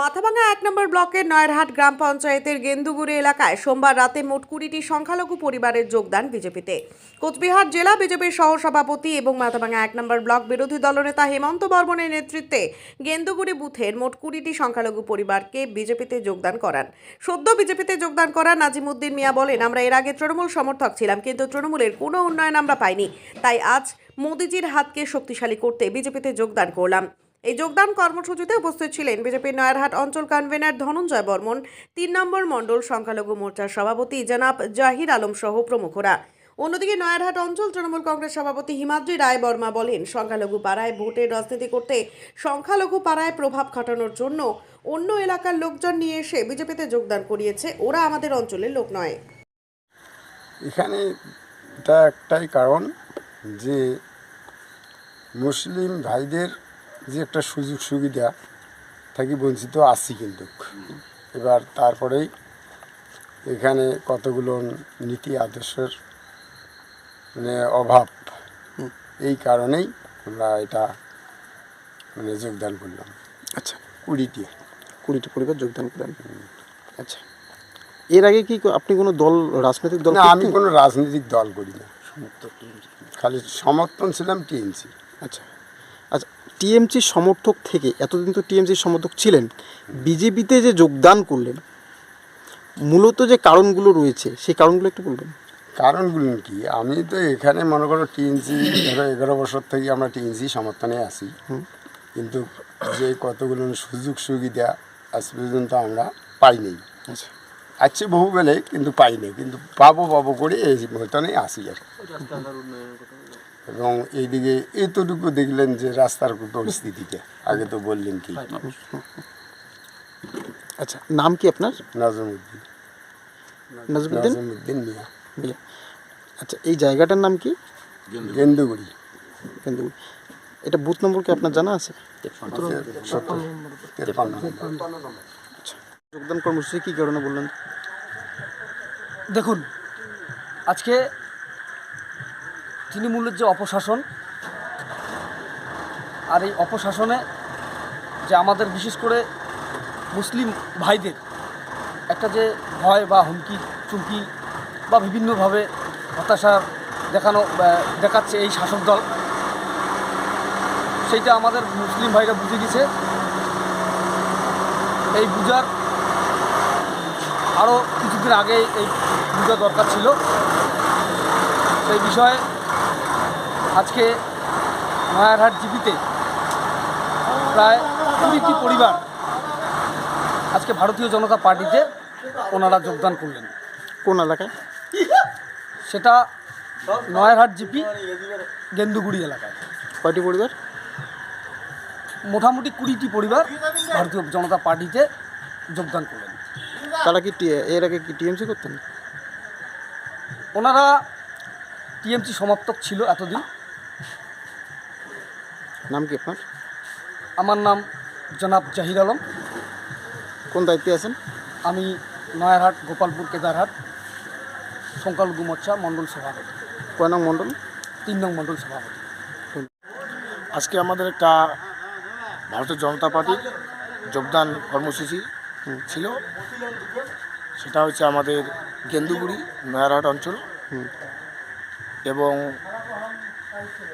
মাথাভাঙা এক নম্বর ব্লকের নয়ারহাট গ্রাম পঞ্চায়েতের গেন্দুগুড়ি এলাকায় সোমবার রাতে মোট কুড়িটি সংখ্যালঘু পরিবারের যোগদান বিজেপিতে। কোচবিহার জেলা বিজেপির সহসভাপতি এবং মাথাভাঙা এক নম্বর ব্লক বিরোধী দলনেতা হেমন্ত বর্মনের নেতৃত্বে গেন্দুগুড়ি বুথের মোট কুড়িটি সংখ্যালঘু পরিবারকে বিজেপিতে যোগদান করান। সদ্য বিজেপিতে যোগদান করা নাজিমুদ্দিন মিয়া বলেন, আমরা এর আগে তৃণমূল সমর্থক ছিলাম, কিন্তু তৃণমূলের কোনো উন্নয়ন আমরা পাইনি। তাই আজ মোদিজির হাতকে শক্তিশালী করতে বিজেপিতে যোগদান করলাম। এই যোগদান কর্মসূচিতে উপস্থিত ছিলেন বিজেপির নয়ারহাট অঞ্চল কনভেনার ধনঞ্জয় বর্মন, তিন নম্বর মণ্ডল সংখ্যালঘু মোর্চার সভাপতি জনাব জাহির আলম সহ প্রমুখরা। অন্যদিকে নয়ারহাট অঞ্চল তৃণমূল কংগ্রেস সভাপতি হিমাদ্রি রায় বর্মা বলেন, সংখ্যালঘু পাড়ায় ভোটের রাজনীতি করতে সংখ্যালঘু পাড়ায় প্রভাব খাটানোর জন্য অন্য এলাকার লোকজন নিয়ে এসে বিজেপিতে যোগদান করিয়েছে, ওরা আমাদের অঞ্চলের লোক নয়। এখানে এটা একটাই কারণ যে মুসলিম ভাইদের যে একটা সুযোগ সুবিধা থাকি বঞ্চিত আছি কিন্তু। এবার তারপরেই এখানে কতগুলো নীতি আদর্শের মানে অভাব এই কারণেই আমরা এটা মানে যোগদান করলাম। আচ্ছা। কুড়িটি। কুড়িটি পরিবার যোগদান করেন আচ্ছা। এর আগে কি আপনি কোনো দল রাজনৈতিক দল না আমি কোনো রাজনৈতিক দল করি না। খালি সমর্থন ছিলাম টিএমসি। আচ্ছা। আচ্ছা টিএমসির সমর্থক থেকে এতদিন তো টিএমসির সমর্থক ছিলেন বিজেপিতে যে যোগদান করলেন মূলত যে কারণগুলো রয়েছে সেই কারণগুলো একটু বলবেন। কারণগুলো কি? আমি তো এখানে মনে করো টিএনসি ধরো এগারো বছর থেকে আমরা টিএনসি সমর্থনে আছি। কিন্তু যে কতগুলো সুযোগ সুবিধা আজ পর্যন্ত আমরা পাইনি। আচ্ছা। আছে বহু বেলে কিন্তু পাইনি। কিন্তু পাবো পাবো করে এই মতনে আসি আর এবং এইদিকে এতটুকু দেখলেন যে রাস্তার পরিস্থিতিতে আগে তো বললেন কি? আচ্ছা নাম কি আপনার? নাজমুদ্দিন। নাজমুদ্দিন? নাজমুদ্দিন মিয়া। মিয়া। আচ্ছা এই জায়গাটার নাম কি? গেন্দুগুড়ি। কিন্তু এটা বুথ নম্বর কি আপনার জানা আছে? আচ্ছা। যোগদান কর্মসূচি কী কারণে বললেন? দেখুন, আজকে তৃণমূলের যে অপশাসন আর এই অপশাসনে যে আমাদের বিশেষ করে মুসলিম ভাইদের একটা যে ভয় বা হুমকি, চুমকি বা বিভিন্নভাবে হতাশা দেখানো দেখাচ্ছে এই শাসক দল, সেইটা আমাদের মুসলিম ভাইরা বুঝে গেছে। এই বুঝার আরও কিছুদিন আগে এই বুঝা দরকার ছিল। সেই বিষয়ে আজকে নয়ারহাট জিপিতে প্রায় কুড়িটি পরিবার আজকে ভারতীয় জনতা পার্টিতে ওনারা যোগদান করলেন। কোন এলাকায়? সেটা নয়ারহাট জিপি গেন্দুগুড়ি এলাকায়। কয়টি পরিবার? মোটামুটি কুড়িটি পরিবার ভারতীয় জনতা পার্টিতে যোগদান করলেন। তারা কি টি- এর আগে কি টিএমসি করতেন? ওনারা টিএমসি সমাপ্তক ছিল এতদিন। নাম কি আপনার? আমার নাম জনাব জাহির আলম। কোন দায়িত্বে আছেন? আমি নয়ারহাট গোপালপুর কেদারহাট সংখ্যালঘু মোর্চা মণ্ডল সভাপতি। কয় নং মণ্ডল? তিন নং মণ্ডল সভাপতি। আজকে আমাদের একটা ভারতীয় জনতা পার্টির যোগদান কর্মসূচি ছিল। সেটা হচ্ছে আমাদের গেন্দুগুড়ি নয়ারহাট অঞ্চল। এবং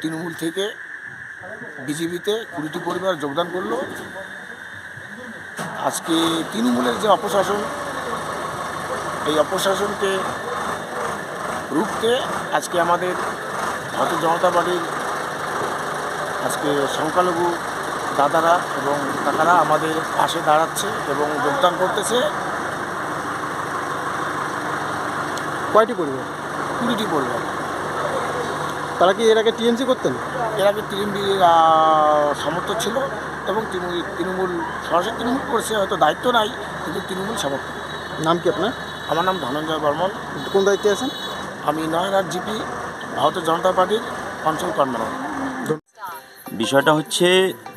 তৃণমূল থেকে বিজেপিতে কুড়িটি পরিবার যোগদান করল। আজকে তৃণমূলের যে অপশাসন এই অপশাসনকে রুখতে আজকে আমাদের ভারতীয় জনতা পার্টির আজকে সংখ্যালঘু দাদারা এবং কাকারা আমাদের পাশে দাঁড়াচ্ছে এবং যোগদান করতেছে। কয়টি পরিবার? কুড়িটি পরিবার। তারা কি এর আগে টিএমসি করতেন? এর আগে তৃণমূলের সমর্থন ছিল এবং তৃণমূল তৃণমূল সরাসরি তৃণমূল করছে হয়তো দায়িত্ব নাই কিন্তু তৃণমূল সমর্থন নাম কি আপনার? আমার নাম ধনঞ্জয় বর্মন। কোন দায়িত্বে আছেন? আমি নয়নাথ জিপি ভারতীয় জনতা পার্টির অঞ্চল কর্মরত। বিষয়টা হচ্ছে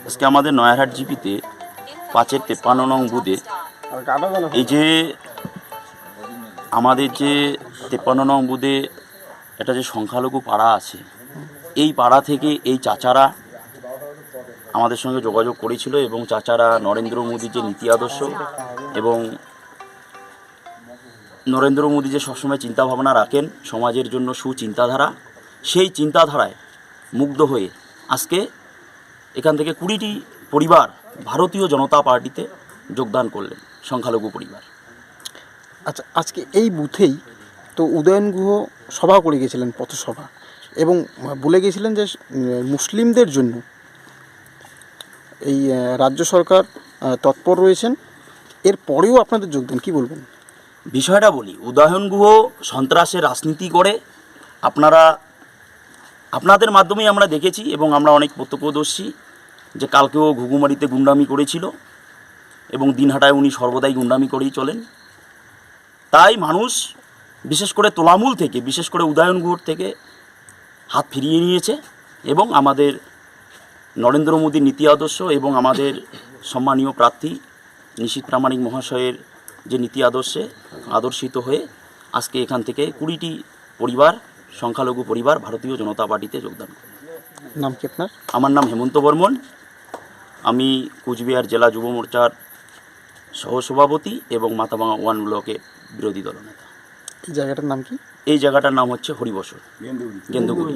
আজকে আমাদের নয়ারহাট জিপিতে পাঁচের তেপ্পান্ন নং বুথে এই যে আমাদের যে তেপ্পান্ন নং বুথে একটা যে সংখ্যালঘু পাড়া আছে, এই পাড়া থেকে এই চাচারা আমাদের সঙ্গে যোগাযোগ করেছিল এবং চাচারা নরেন্দ্র মোদীর যে নীতি আদর্শ এবং নরেন্দ্র মোদী যে সবসময় চিন্তাভাবনা রাখেন সমাজের জন্য সুচিন্তাধারা, সেই চিন্তাধারায় মুগ্ধ হয়ে আজকে এখান থেকে কুড়িটি পরিবার ভারতীয় জনতা পার্টিতে যোগদান করলেন, সংখ্যালঘু পরিবার। আচ্ছা আজকে এই বুথেই তো উদয়ন গুহ সভা করে গেছিলেন পথসভা এবং বলে গেছিলেন যে, মুসলিমদের জন্য এই রাজ্য সরকার তৎপর রয়েছেন। এর পরেও আপনাদের যোগদান, কি বলবেন? বিষয়টা বলি, উদয়ন গুহ সন্ত্রাসের রাজনীতি করে, আপনারা, আপনাদের মাধ্যমেই আমরা দেখেছি এবং আমরা অনেক প্রত্যক্ষদর্শী যে কালকেও ঘুঘুমারিতে গুন্ডামি করেছিল এবং দিনহাটায় উনি সর্বদাই গুন্ডামি করেই চলেন। তাই মানুষ বিশেষ করে তোলামূল থেকে বিশেষ করে উদয়ন গুহর থেকে হাত ফিরিয়ে নিয়েছে এবং আমাদের নরেন্দ্র মোদীর নীতি আদর্শ এবং আমাদের সম্মানীয় প্রার্থী নিশীত প্রামাণিক মহাশয়ের যে নীতি আদর্শে আদর্শিত হয়ে আজকে এখান থেকে কুড়িটি পরিবার সংখ্যালঘু পরিবার ভারতীয় জনতা পার্টিতে যোগদান করে। নাম কি আপনার? আমার নাম হেমন্ত বর্মন। আমি কুচবিহার জেলা যুব মোর্চার সহসভাপতি এবং মাথাভাঙা ওয়ান ব্লকে বিরোধী দলনেতা এই জায়গাটার নাম কি? এই জায়গাটার নাম হচ্ছে হরিবসর। গেন্দুগুড়ি।